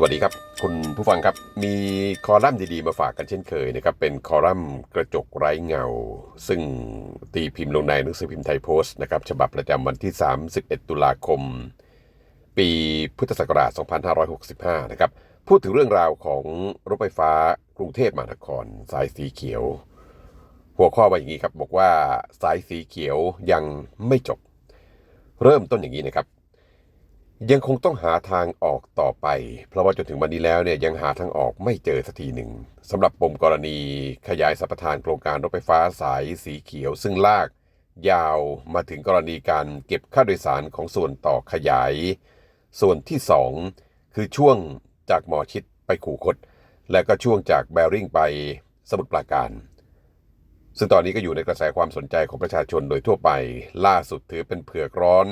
สวัสดีครับ คุณผู้ฟังครับ มีคอลัมน์ดีๆ มาฝากกันเช่นเคยนะครับ เป็นคอลัมน์กระจกไร้เงา ซึ่งตีพิมพ์ลงในหนังสือพิมพ์ไทยโพสต์นะครับ ฉบับประจำวันที่ 31 ตุลาคม ปีพุทธศักราช 2565 นะครับ พูดถึงเรื่องราวของรถไฟฟ้ากรุงเทพมหานคร สายสีเขียว หัวข้อว่าอย่างนี้ครับ บอกว่าสายสีเขียวยังไม่จบ เริ่มต้นอย่างนี้นะครับ ยังคงต้องหาทางออกต่อไป เพราะว่าจนถึงวันนี้แล้วเนี่ยยังหาทางออกไม่เจอสักทีหนึ่งสำหรับปมกรณีขยายสัมปทานโครงการรถไฟฟ้าสายสีเขียว ซึ่งลาก ยาวมาถึงกรณีการเก็บค่าโดยสารของส่วนต่อขยาย ส่วนที่ 2 คือช่วงจากหมอชิดไปขู่คดและก็ช่วงจากแบริ่งไปสมุทรปราการ ซึ่งตอนนี้ก็อยู่ในกระแสความสนใจของประชาชนโดยทั่วไป ล่าสุดถือเป็นเผือกร้อน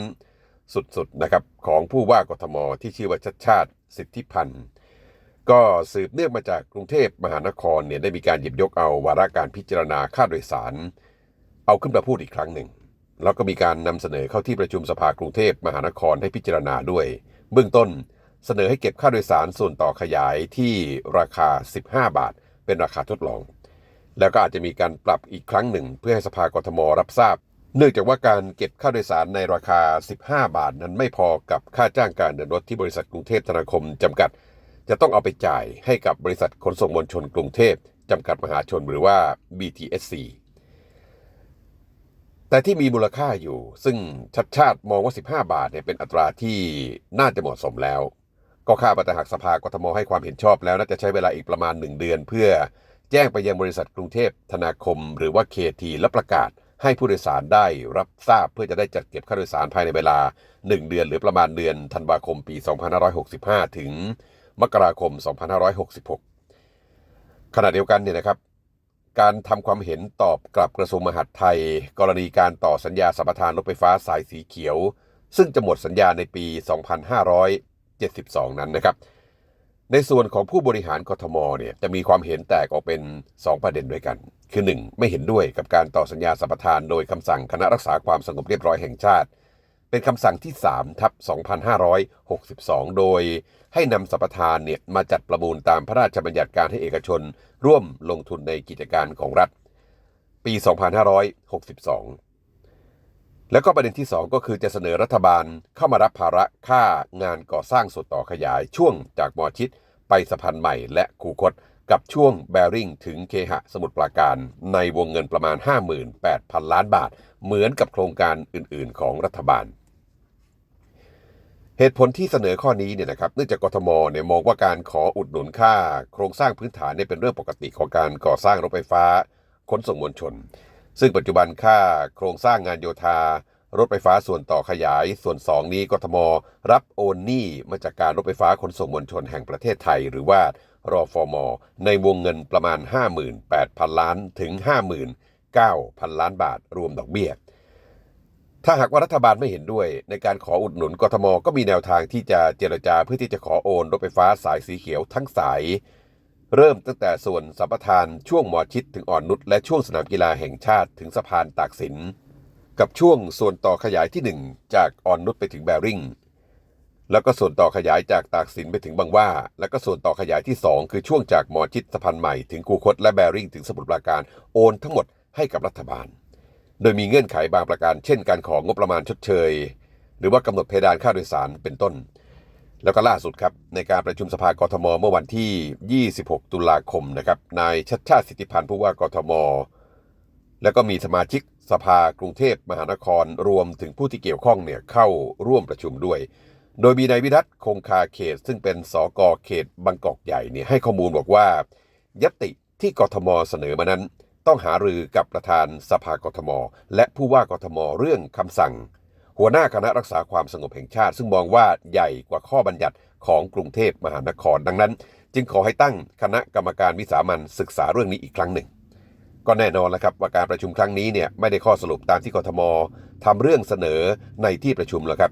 สุดๆนะครับของผู้ว่ากทมที่ชื่อว่าชัดชาติสิทธิพันธ์ก็สืบเนื่องมาจากกรุงเทพมหานครเนี่ยได้มีการหยิบยกเอาวาระการพิจารณาค่าโดยสาร เอาขึ้นมาพูดอีกครั้งหนึ่ง แล้วก็มีการนำเสนอเข้าที่ประชุมสภากรุงเทพมหานครให้พิจารณาด้วย เบื้องต้นเสนอให้เก็บค่าโดยสารส่วนต่อขยายที่ราคา 15 บาท เป็นราคาทดลอง แล้วก็อาจจะมีการปรับอีกครั้งหนึ่ง เพื่อให้สภากทมรับทราบ เนื่องจากว่าการเก็บค่าโดยสารในราคา 15 บาทนั้นไม่พอกับค่าจ้างการเดินรถที่บริษัทกรุงเทพธนาคมจำกัด จะต้องเอาไปจ่ายให้กับบริษัทขนส่งมวลชนกรุงเทพจำกัดมหาชนหรือว่า BTSC แต่ที่มีมูลค่าอยู่ ซึ่งชัดชาติมองว่า 15 บาทเนี่ยเป็นอัตราที่น่าจะเหมาะสมแล้ว ก็คาดว่าแต่หากสภากทมให้ความเห็นชอบแล้วน่าจะใช้เวลาอีกประมาณ 1 เดือน เพื่อแจ้งไปยังบริษัทกรุงเทพธนาคม หรือว่า KT และประกาศ ให้ผู้โดยสารได้รับทราบเพื่อจะได้จัดเก็บค่าโดยสารภายในเวลา 1 เดือนหรือประมาณเดือนธันวาคมปี 2565 ถึงมกราคม 2566 ขณะเดียวกันเนี่ยนะครับ การทำความเห็นตอบกลับกระทรวงมหาดไทย กรณีการต่อสัญญาสัมปทานรถไฟฟ้าสายสีเขียว ซึ่งจะหมดสัญญาในปี 2572 นั้นนะครับ ในส่วนของผู้บริหารกทมเนี่ยจะมีความเห็นแตกออกเป็น 2 ประเด็นด้วยกัน คือ 1. ไม่เห็นด้วยกับการต่อสัญญาสัมปทานโดยคำสั่งคณะรักษาความสงบเรียบร้อยแห่งชาติ เป็นคำสั่งที่3ทับ2562 โดยให้นำสัมปทานเนี่ยมาจัดประมูลตามพระราชบัญญัติการให้เอกชน ร่วมลงทุนในกิจการของรัฐ ปี 2562 แล้วก็ประเด็นที่ 2 ก็คือจะเสนอรัฐบาลเข้ามารับภาระค่างานก่อสร้างส่วนต่อขยายช่วงจากมอชิด ไปสะพานใหม่และคูคต กับช่วงแบริ่งถึงเคหะสมุทรปราการ ในวงเงินประมาณ 58,000 ล้านบาท เหมือนกับโครงการอื่น ๆ ของรัฐบาล เหตุผลที่เสนอข้อนี้เนี่ยนะครับเนื่องจากกทมเนี่ยมองว่าการขออุดหนุนค่า โครงสร้างพื้นฐานเนี่ยเป็นเรื่องปกติของการก่อสร้างรถไฟฟ้าขนส่งมวลชน ซึ่งปัจจุบันค่าโครงสร้างงานโยธา รถไฟฟ้าส่วนต่อขยาย ส่วน 2 นี้กทม รับโอนหนี้มาจากการรถไฟฟ้าขนส่งมวลชนแห่งประเทศไทย หรือว่ารอฟอมในวงเงินประมาณ 58,000 ล้านถึง 59,000 ล้านบาทรวมดอกเบี้ยถ้าหากว่ารัฐบาลไม่เห็นด้วย ในการขออุดหนุนกทม ก็มีแนวทางที่จะเจรจาเพื่อที่จะขอโอนรถไฟฟ้าสายสีเขียวทั้งสาย เริ่มตั้งแต่ส่วนสัมปทานช่วงหมอชิดถึงอ่อนนุชและช่วงสนามกีฬาแห่งชาติถึงสะพานตากสิน กับช่วงส่วนต่อขยายที่ 1 จากอ่อนนุชไปถึงแบริ่งแล้วก็ส่วนต่อขยายจากตากสินไปถึงบางว่า แล้วก็ส่วนต่อขยายที่ 2 คือช่วงจากหมอชิดสะพานใหม่ถึงคูคตและแบริ่งถึงสมุทรปราการโอนทั้งหมดให้กับรัฐบาล โดยมีเงื่องไขบางประการ เช่นการของงบประมาณชดเชย หรือว่ากำหนดเพดานค่าโดยสารเป็นต้น แล้วก็ล่าสุดครับในการประชุมสภากทมเมื่อวันที่ 26 ตุลาคมนะครับนายชัดชาติสิทธิพันธ์ผู้ว่ากทม แล้วก็มีสมาชิกสภากรุงเทพมหานครรวมถึงผู้ที่เกี่ยวข้องเนี่ยเข้าร่วมประชุมด้วย โดยมีนายวิรัตคงคาเขต ซึ่งเป็นสกเขตบางกอกใหญ่เนี่ยให้ข้อมูลบอกว่ายติที่กทมเสนอมานั้น ต้องหารือกับประธานสภากทม และผู้ว่ากทมเรื่องคำสั่ง หัวหน้าคณะรักษาความสงบแห่งชาติ ซึ่งมองว่าใหญ่กว่าข้อบัญญัติของกรุงเทพมหานครดังนั้น จึงขอให้ตั้งคณะกรรมการวิสามันศึกษาเรื่องนี้อีกครั้งหนึ่ง ก็แน่นอนแล้วครับว่าการประชุมครั้งนี้เนี่ยไม่ได้ข้อสรุปตามที่กทมทำเรื่องเสนอในที่ประชุมแล้วครับ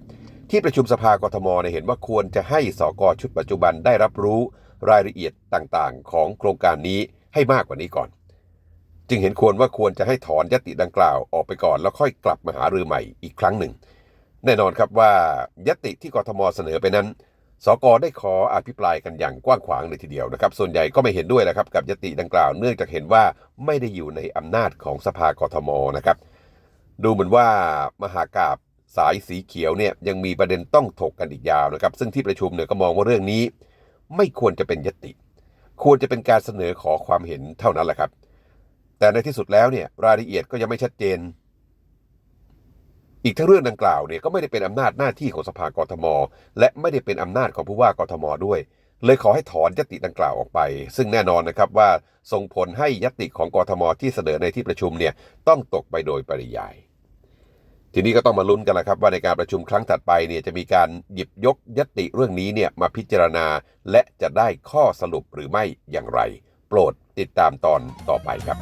ที่ประชุมสภากทมเห็นว่าควรจะให้สกชุดปัจจุบันได้รับรู้รายละเอียดต่างๆ ของโครงการนี้ให้มากกว่านี้ก่อน จึงเห็นควรว่าควรจะให้ถอนยติดังกล่าวออกไปก่อน แล้วค่อยกลับมาหารือใหม่อีกครั้งหนึ่ง แน่นอนครับว่ายติที่กทมเสนอไปนั้นสกได้ขออภิปรายกันอย่างกว้างขวางเลยทีเดียวนะครับ ส่วนใหญ่ก็ไม่เห็นด้วยนะครับกับยติดังกล่าว เนื่องจากเห็นว่าไม่ได้อยู่ในอำนาจของสภากทมนะครับ ดูเหมือนว่ามหากาบสายสีเขียวเนี่ยยังมีประเด็นต้องถกกันอีกยาวนะครับ ซึ่งที่ประชุมเนี่ยก็มองว่าเรื่องนี้ ไม่ควรจะเป็นยติ ควรจะเป็นการเสนอขอความเห็นเท่านั้นแหละครับ แต่ในที่สุดแล้วเนี่ยรายละเอียดก็ยังไม่ชัดเจน อีกทั้งเรื่องดังกล่าวเนี่ยก็ไม่ได้เป็นอำนาจหน้าที่ของสภากรทม และไม่ได้เป็นอำนาจของผู้ว่ากทมด้วย เลยขอให้ถอนยติดังกล่าวออกไป ซึ่งแน่นอนนะครับว่าส่งผลให้ยติของกทมที่เสนอในที่ประชุมเนี่ยต้องตกไปโดยปริยายทีนี้ก็ต้องมาลุ้นกันล้วครับว่าในการประชุมครั้งถัดไปเนี่ยจะมีการหยิบยกยติเรื่องนี้เนี่ยมาพิจารณา และจะได้ข้อสรุปหรือไม่อย่างไร โปรด ติดตามตอนต่อไปครับ